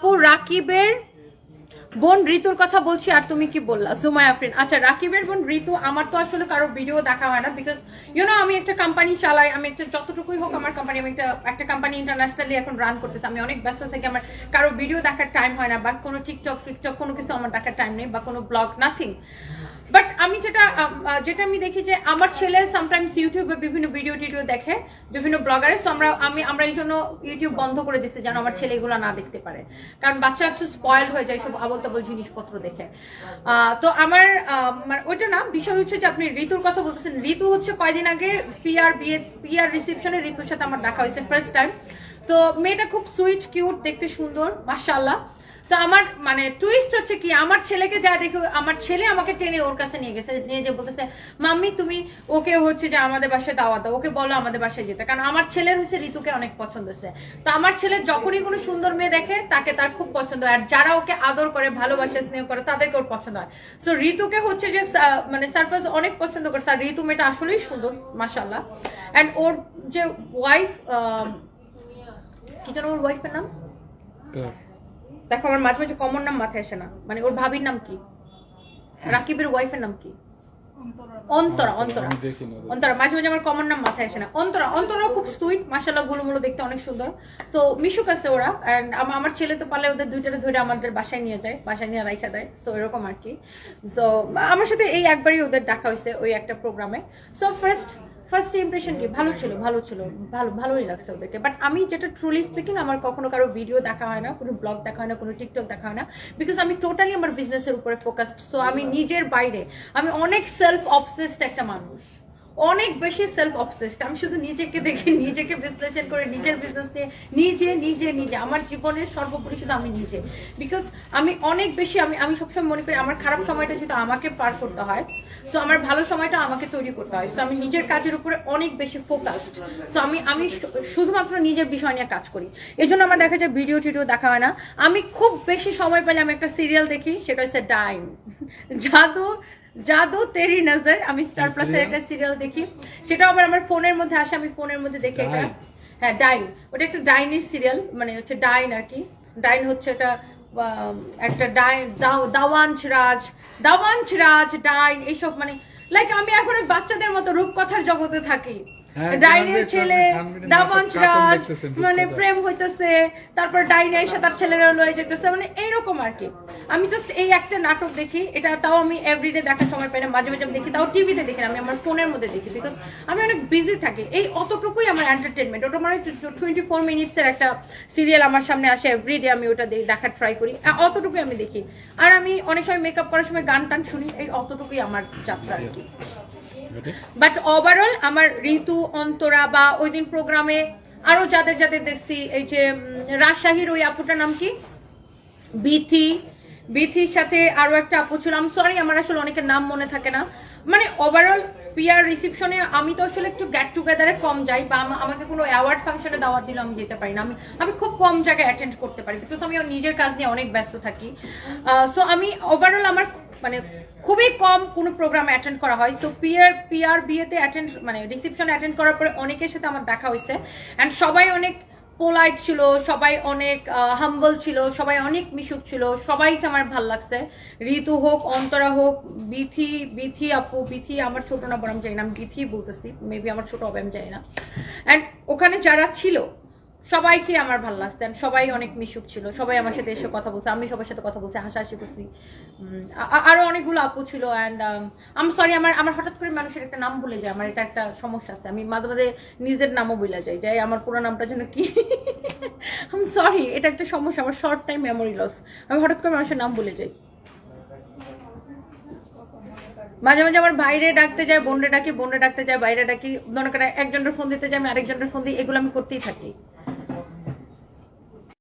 আপু রাকিবের বোন ঋতুর কথা বলছি, আর তুমি কি বললা? জুমাই আফরিন। আচ্ছা রাকিবের বোন ঋতু, আমার তো আসলে কারও ভিডিও দেখা হয় না বিকজ ইউ নো আমি একটা কোম্পানি চালাই, আমি একটা যতটুকুই হোক আমার কোম্পানি আমি একটা একটা কোম্পানি ইন্টারন্যাশনালি এখন রান করতেছি, আমি অনেক ব্যস্ত থাকি আমার কারও ভিডিও দেখার টাইম হয় না, বা কোনো টিকটক ফিকটক কোনো কিছু আমার দেখার টাইম নেই, বা কোনো ব্লগ নাথিং বাট আমি যেটা যেটা আমি দেখি যে আমার ছেলে সামটাইমস ইউটিউবে বিভিন্ন ভিডিও টিডিও দেখে, বিভিন্ন ব্লগারে সো আমরা, আমি, আমরা এই জন্য ইউটিউব বন্ধ করে দিচ্ছি যেন আমার ছেলে এগুলো না দেখতে পারে। কারণ বাচ্চা একটু স্পয়েল হয়ে যায় সব আবল তাবল জিনিসপত্র দেখে। তো আমার মানে ওইটা না, বিষয় হচ্ছে যে আপনি ঋতুর কথা বলতেছেন। ঋতু হচ্ছে কয়দিন আগে পিআর বিয়ে পিআর রিসেপশনে ঋতুর সাথে আমার দেখা হয়েছে ফার্স্ট টাইম তো মেয়েটা খুব সুইট কিউট দেখতে সুন্দর, মাশাআল্লাহ। তো আমার মানে টুইস্ট হচ্ছে কি, আমার ছেলেকে যা দেখে, আমার ছেলে আমাকে টেনে ওর কাছে নিয়ে গেছে, নিয়ে যে বলতেছে, মাম্মি, তুমি ওকে হচ্ছে যে আমাদের বাসায় দাওয়া দাও, ওকে বলো আমাদের বাসায় যেতে। কারণ আমার ছেলের হচ্ছে ঋতুকে অনেক পছন্দ হয়েছে। তো আমার ছেলে যখনই কোনো সুন্দর মেয়ে দেখে, তাকে তার খুব পছন্দ হয়। আর যারা ওকে আদর করে, ভালোবাসে, স্নেহ করে, তাদেরকে ওর পছন্দ হয়। সো ঋতুকে হচ্ছে যে মানে সারপ্রাইজ অনেক পছন্দ করে। আর ঋতু মেয়েটা আসলেই সুন্দর মাসাল্লাহ অ্যান্ড ওর যে ওয়াইফ কি যেন ওর ওয়াইফের নাম? দেখো আমার মাঝে মাঝে কমন নাম মাথায় আসে না। মানে ওর ভাবির নাম কি? রাকিবের ওয়াইফের নাম কি? অন্তরা। অন্তরা। অন্তরা। মাঝে মাঝে আমার কমন নাম মাথায় আসে না। অন্তরা অন্তরা খুব সুইট মাসাল্লাহ গুলুমুলো দেখতে অনেক সুন্দর। তো মিশুক আছে ওরা অ্যান্ড আমার ছেলে তো পারলে ওদের দুইটারে ধরে আমাদের বাসায় নিয়ে যায় বাসায় নিয়ে রাইখা দেয়। সো এরকম আর কি। সো আমার সাথে এই একবারই ওদের দেখা হয়েছে ওই একটা প্রোগ্রামে সো ফার্স্ট ফার্স্ট ইমপ্রেশন কি? ভালো ছিল ভালো ছিল ভালো ভালোই লাগছে ওদেরকে। বাট আমি যেটা ট্রুলি স্পিকিং আমার কখনো কারও ভিডিও দেখা হয় না কোনো ব্লগ দেখা হয় না কোনো টিকটক দেখা হয় না বিকজ আমি টোটালি আমার বিজনেসের উপরে ফোকাসড সো আমি নিজের বাইরে আমি অনেক সেলফ অবসেসড একটা মানুষ। অনেক বেশি সেলফ অবসেসড আমি শুধু নিজেকে দেখে, নিজেকে বিশ্লেষণ করে, নিজের বিজনেস নিয়ে, নিজে নিজে নিজে। আমার জীবনের সর্বোপরি শুধু আমি নিজে। বিকজ আমি অনেক বেশি, আমি আমি সবসময় মনে করি আমার খারাপ সময়টা যদি আমাকে পার করতে হয় সো আমার ভালো সময়টা আমাকে তৈরি করতে হয়। সো আমি নিজের কাজের উপরে অনেক বেশি ফোকাসড সো আমি আমি শুধুমাত্র নিজের বিষয় নিয়ে কাজ করি। এই জন্য আমার দেখা যায় ভিডিও টিডিও দেখা হয় না। আমি খুব বেশি সময় পেলে আমি একটা সিরিয়াল দেখি, সেটা হচ্ছে ডাইন জাদু জাদু তেরি নজর। আমি স্টার প্লাস প্লাসের একটা সিরিয়াল দেখি। সেটা আবার আমার ফোনের মধ্যে আসে আমি ফোনের মধ্যে দেখে এটা। হ্যাঁ ডাইন ওটা একটা ডাইনের সিরিয়াল মানে হচ্ছে ডাইন আর কি। ডাইন হচ্ছে এটা আম, একটা ডাইন দাও- দাওয়াঞ্চ রাজ দাওয়াঞ্চ রাজ ডাইন এইসব মানে লাইক আমি এখন ওই বাচ্চাদের মতো রূপকথার জগতে থাকি। ডাইনের জানলে ছেলে রাজ মানে প্রেম হইতেছে তারপর ডাইনে এসে তার ছেলেরা লয়ে যেতেছে মানে এইরকম আর কি। আমি জাস্ট এই একটা নাটক দেখি এটা তাও আমি এভরিডে দেখার সময় পাই না মাঝে মাঝে দেখি তাও টিভিতে দেখি আমি আমার ফোনের মধ্যে দেখি বিকজ আমি অনেক বিজি থাকি। এই অতটুকুই আমার এন্টারটেনমেন্ট ওটা মানে টোয়েন্টি ফোর মিনিটসের একটা সিরিয়াল আমার সামনে আসে এভরিডে আমি ওটা দেখার ট্রাই করি অতটুকুই আমি দেখি। আর আমি অনেক সময় মেকআপ করার সময় গান টান শুনি এই অতটুকুই আমার যাত্রা আর কি। বাট ওভারঅল আমার ঋতু, অন্তরা বা ওই দিন প্রোগ্রামে আরও যাদের যাদের দেখছি, এই যে রাজশাহীর ওই আপুটার নাম কি? বিথি। বিথির সাথে আরও একটা আপু ছিল। সরি আমার আসলে অনেকের নাম মনে থাকে না। মানে ওভারঅল পিআর রিসেপশনে আমি তো আসলে একটু গেট টুগেদারে কম যাই বা আমা- আমাকে কোনো অ্যাওয়ার্ড ফাংশনে দাওয়াত দিলে আমি যেতে পারি না। আমি আমি খুব কম জায়গায় অ্যাটেন্ড করতে পারি। বিকজ আমি নিজের কাজ নিয়ে অনেক ব্যস্ত থাকি। সো আমি ওভারঅল আমার মানে খুবই কম কোনো প্রোগ্রাম অ্যাটেন্ড করা হয়। সো পিআর পিআর বিয়েতে অ্যাটেন্ড মানে রিসেপশন অ্যাটেন্ড করার পরে অনেকের সাথে আমার দেখা হয়েছে। অ্যান্ড সবাই অনেক পোলাইট ছিল, সবাই অনেক হাম্বল ছিল, সবাই অনেক মিশুক ছিল, সবাইকে আমার ভালো লাগছে। ঋতু হোক, অন্তরা হোক, বিথি বিথি আপু, বিথি আমার ছোট না আমি জানি না, আমি বিথি বলতেছি। মেবি আমার ছোট হবে, আমি জানি না। অ্যান্ড ওখানে যারা ছিল সবাইকে আমার ভালো লাগছে সবাই অনেক মিশুক ছিল। সবাই আমার সাথে এসে কথা বলছে আমি সবার সাথে কথা বলছি হাসাহাসি করছি। উম, আ- আ- আরও অনেকগুলো আপু ছিল অ্যান্ড আম সরি আমার আমার হঠাৎ করে মানুষের একটা নাম ভুলে যায় আমার এটা একটা সমস্যা আছে। আমি মাঝে মাঝে নিজের নামও ভুলে যাই যাই আমার পুরো নামটা যেন কি? আমি সরি এটা একটা সমস্যা আমার শর্ট টাইম মেমোরি লস আমি হঠাৎ করে মানুষের নাম ভুলে যাই। মাঝে মাঝে আমার বাইরে ডাকতে যায় বোনরে ডাকি বোনরে ডাকতে যায় বাইরে ডাকি। মনে করে একজনের ফোন দিতে যাই আমি আরেকজনের ফোন দিই এগুলো আমি করতেই থাকি।